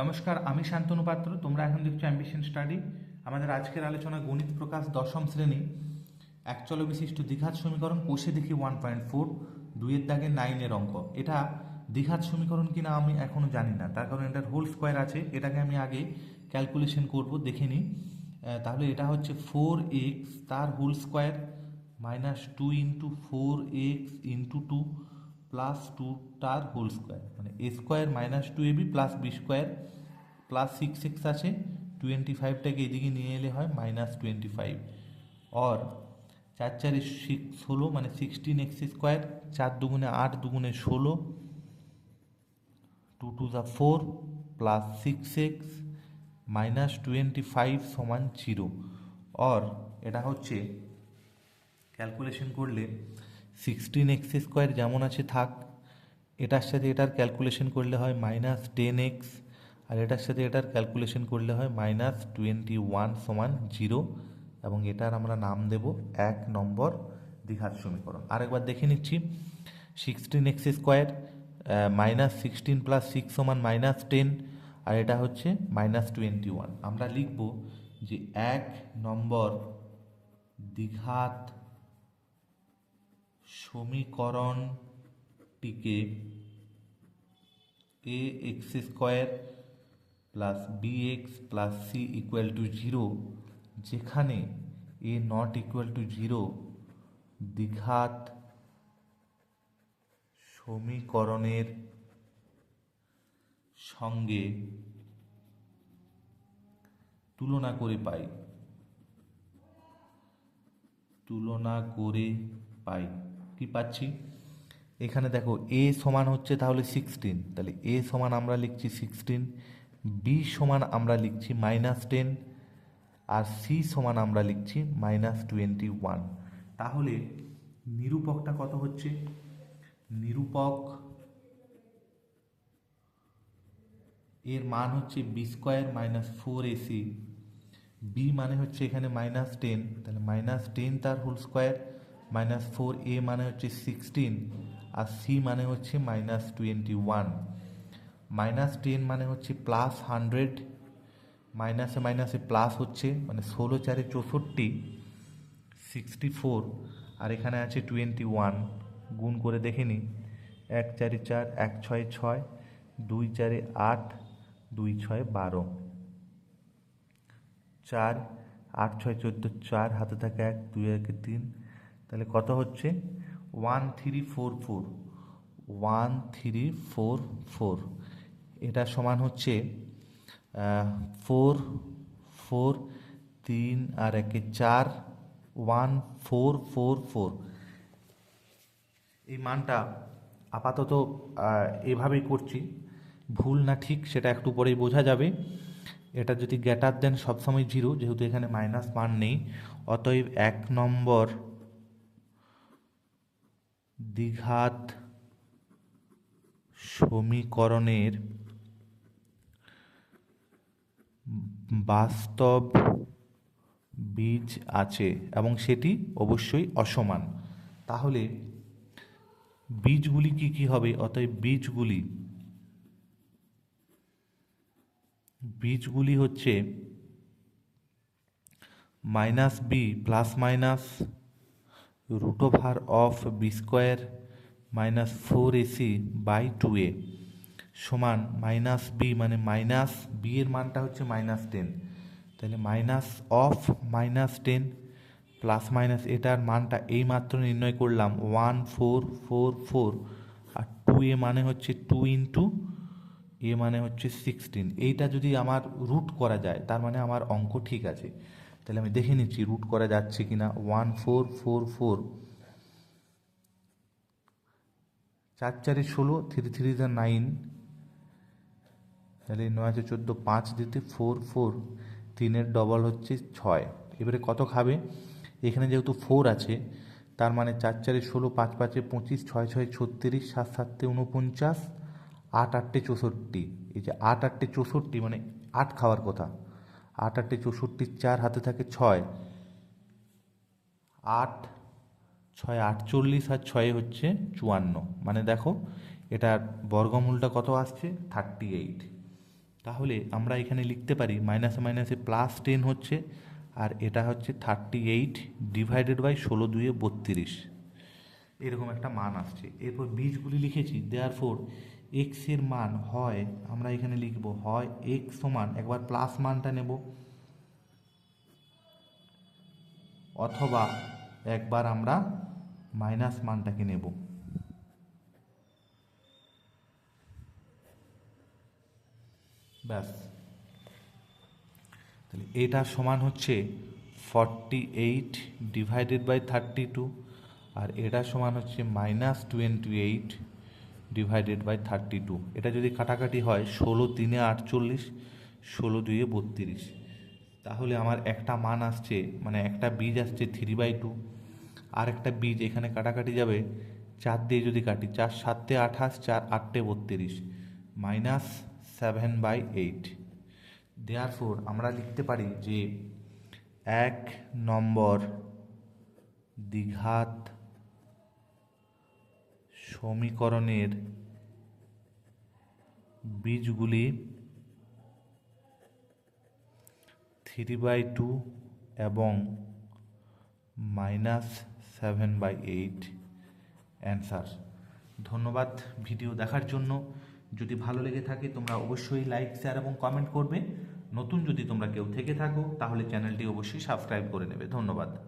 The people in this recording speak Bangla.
নমস্কার, আমি শান্তনু পাত্র, তোমরা এখন দেখছ অ্যাম্বিশন স্টাডি আমাদের আজকের আলোচনা গণিত প্রকাশ দশম শ্রেণি। একচল বিশিষ্ট দ্বিঘাত সমীকরণ, কোষে দেখি ওয়ান পয়েন্ট ফোর দুইয়ের দাগে নাইনের অঙ্ক। এটা দ্বিঘাত সমীকরণ কিনা আমি এখনও জানি না, তার কারণ এটার হোল স্কোয়ার আছে। এটাকে আমি আগে ক্যালকুলেশন করব, দেখে নিই। তাহলে এটা হচ্ছে ফোর এক্স তার whole square minus two into four X into two plus two তার হোল স্কোয়ার মানে A square minus two AB plus B square plus six X আছে টোয়েন্টি ফাইভটাকে এদিকে নিয়ে এলে হয় মাইনাস টোয়েন্টি ফাইভ অর চার চারে সিক্স হলো মানে সিক্সটিন এক্স স্কোয়ার চার দুগুণে আট দুগুণে ষোলো two to the four plus six X minus twenty five সমান জিরো অর এটা হচ্ছে ক্যালকুলেশন করলে সিক্সটিন এক্স স্কোয়ার যেমন আছে, থাক। এটার সাথে এটার ক্যালকুলেশন করলে হয় মাইনাস টেন এক্স আর এটার সাথে এটার ক্যালকুলেশন করলে হয় মাইনাস টোয়েন্টি ওয়ান সমান জিরো এবং এটার আমরা নাম দেব এক নম্বর দ্বিঘাত সমীকরণ। আরেকবার দেখে নিচ্ছি। Sixteen X square minus sixteen plus six সমান মাইনাস টেন আর এটা হচ্ছে মাইনাস টোয়েন্টি ওয়ান আমরা লিখব যে এক নম্বর দ্বিঘাত সমীকরণটিকে A X square plus B X plus C equal to zero যেখানে A not equal to zero দ্বিঘাত সমীকরণের সঙ্গে তুলনা করে পাই। তুলনা করে পাই। কি পাচ্ছি? এখানে দেখো, এ সমান হচ্ছে তাহলে সিক্সটিন তাহলে এ সমান আমরা লিখছি সিক্সটিন বি সমান আমরা লিখছি মাইনাস টেন আর সি সমান আমরা লিখছি মাইনাস টোয়েন্টি ওয়ান তাহলে নিরূপকটা কত হচ্ছে? নিরূপক এর মান হচ্ছে B square minus four AC B মানে হচ্ছে এখানে মাইনাস টেন তাহলে মাইনাস টেন তার whole square minus four A মানে হচ্ছে সিক্সটিন আর সি মানে হচ্ছে minus twenty one minus ten মানে হচ্ছে প্লাস হান্ড্রেড মাইনাসে মাইনাসে প্লাস হচ্ছে মানে ষোলো চারে চৌষট্টি সিক্সটি ফোর আর এখানে আছে টোয়েন্টি ওয়ান গুণ করে দেখে নিই। এক চারে চার, এক ছয় ছয়, দুই চারে আট, দুই ছয় বারো। চার, আট ছয় চোদ্দ, চার হাতে থাকে এক, দুই একে তিন তাহলে কত হচ্ছে? One three four four one three four four এটা সমান হচ্ছে ফোর ফোর তিন আর একে চার ওয়ান ফোর ফোর ফোর এই মানটা আপাতত এভাবেই করছি। ভুল না ঠিক সেটা একটু পরেই বোঝা যাবে। এটা যদি গ্যাটার দেন সবসময় জিরো যেহেতু এখানে মাইনাস মান নেই, অতএব এক নম্বর দ্বিঘাত সমীকরণের বাস্তব বীজ আছে এবং সেটি অবশ্যই অসমান। তাহলে বীজগুলি কি কি হবে? অতএব বীজগুলি বীজগুলি হচ্ছে minus B plus minus root over of B square minus four AC by two A সমান মাইনাস বি মানে মাইনাস বি এর মানটা হচ্ছে মাইনাস টেন তাহলে minus of minus ten plus minus এটার মানটা এই মাত্র নির্ণয় করলাম ওয়ান ফোর ফোর ফোর আর টু এ মানে হচ্ছে টু ইন্টু এ মানে হচ্ছে সিক্সটিন এইটা যদি আমার রুট করা যায়, তার মানে আমার অঙ্ক ঠিক আছে। তাহলে আমি দেখে নিচ্ছি রুট করা যাচ্ছে কি না ওয়ান ফোর ফোর ফোর চার, চারে ষোলো থ্রি থ্রি দা নাইন তাহলে নয়, আছে চোদ্দ, পাঁচ দিতে ফোর ফোর তিনের ডবল হচ্ছে ছয়। এবারে কত খাবে? এখানে যেহেতু ফোর আছে, তার মানে চার, চারে ষোলো, পাঁচ, পাঁচে পঁচিশ, ছয় ছয়, ছত্রিশ, সাত সাতে উনপঞ্চাশ আট আটটে চৌষট্টি। এই যে আট আটটে চৌষট্টি মানে আট খাওয়ার কথা। আট আটটে চৌষট্টির চার হাতে থাকে ছয়। আট, ছয় আটচল্লিশ আর ছয় হচ্ছে চুয়ান্ন। মানে দেখো, এটার বর্গমূলটা কত আসছে? Thirty eight. তাহলে আমরা এখানে লিখতে পারি মাইনাসে মাইনাসে প্লাস টেন হচ্ছে আর এটা হচ্ছে থার্টি এইট ডিভাইডেড বাই ষোলো দুয়ে বত্রিশ। এরকম একটা মান আসছে। এরপর বীজগুলি লিখেছি দেয়ার ফোর এক্সের মান হয়, আমরা এখানে লিখব হয় এক্স সমান, একবার প্লাস মানটা নেব। অথবা একবার আমরা মাইনাস মানটাকে নেব। ব্যাস। তাহলে এটা সমান হচ্ছে forty eight divided by thirty two আর এটা সমান হচ্ছে minus twenty eight divided by thirty two এটা যদি কাটাকাটি হয়, ষোলো তিনে আটচল্লিশ, ষোলো দুয়ে বত্রিশ। তাহলে আমার একটা মান আসছে মানে একটা বীজ আসছে থ্রি বাই টু আর একটা বীজ এখানে কাটাকাটি যাবে, চার দিয়ে যদি কাটি, চার সাতে আঠাশ, চার আটটে বত্রিশ minus seven by eight therefore আমরা লিখতে পারি যে এক নম্বর দ্বিঘাত সমীকরণের বীজগুলি থ্রি বাই টু এবং minus seven by eight answer ধন্যবাদ ভিডিও দেখার জন্য। যদি ভালো লেগে থাকে, তোমরা অবশ্যই লাইক শেয়ার এবং কমেন্ট করবে। নতুন যদি তোমরা কেউ থেকে থাকো, তাহলে চ্যানেলটি অবশ্যই সাবস্ক্রাইব করে নেবে। ধন্যবাদ।